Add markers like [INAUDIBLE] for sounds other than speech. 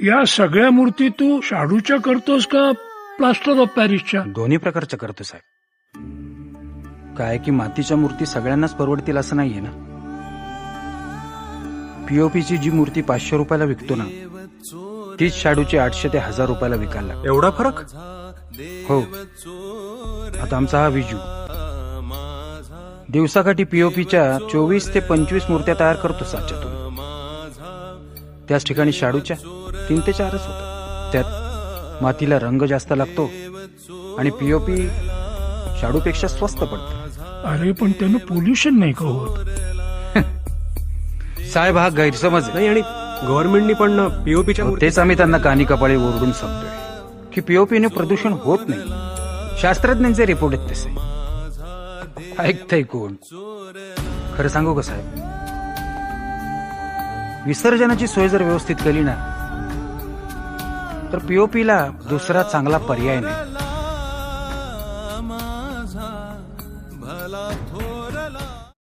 या सगळ्या मूर्ती तू शाडूच्या करतोस का प्लास्टर ऑफ पॅरिसच्या? दोन्ही प्रकारच्या करतो साहेब. काय की मातीच्या मूर्ती सगळ्यांनाच परवडतील असं नाहीये ना? पीओपीची जी मूर्ती पाचशे रुपयाला विकतो ना तीच शाडूची आठशे ते हजार रुपयाला विकायला. एवढा फरक? हो. आता आमचा हा विजू. दिवसाकाठी पीओपीच्या चोवीस ते पंचवीस मूर्त्या तयार करतो साच्यातून त्याच ठिकाणी शाडूच्या तीन ते चारच होतात त्यात मातीला रंग जास्त लागतो आणि पीओपी शाडूपेक्षा स्वस्त पडतं. अरे पण त्यानं पोल्युशन नाही का होत? [LAUGHS] साहेब हा गैरसमज आहे. नाही आणि गव्हर्नमेंटनी पण पीओपीच्या तेच आम्ही त्यांना कानी कपाळी ओरडून सांगतोय. की पीओपीने प्रदूषण होत नाही. शास्त्रज्ञांचे रिपोर्ट आहेत तसे. ऐकतय कोण? खरं सांगू का साहेब? विसर्जनाची सोय जर व्यवस्थित केली ना तर पीओपीला दुसरा चांगला पर्याय नाही. माझा भला थोरला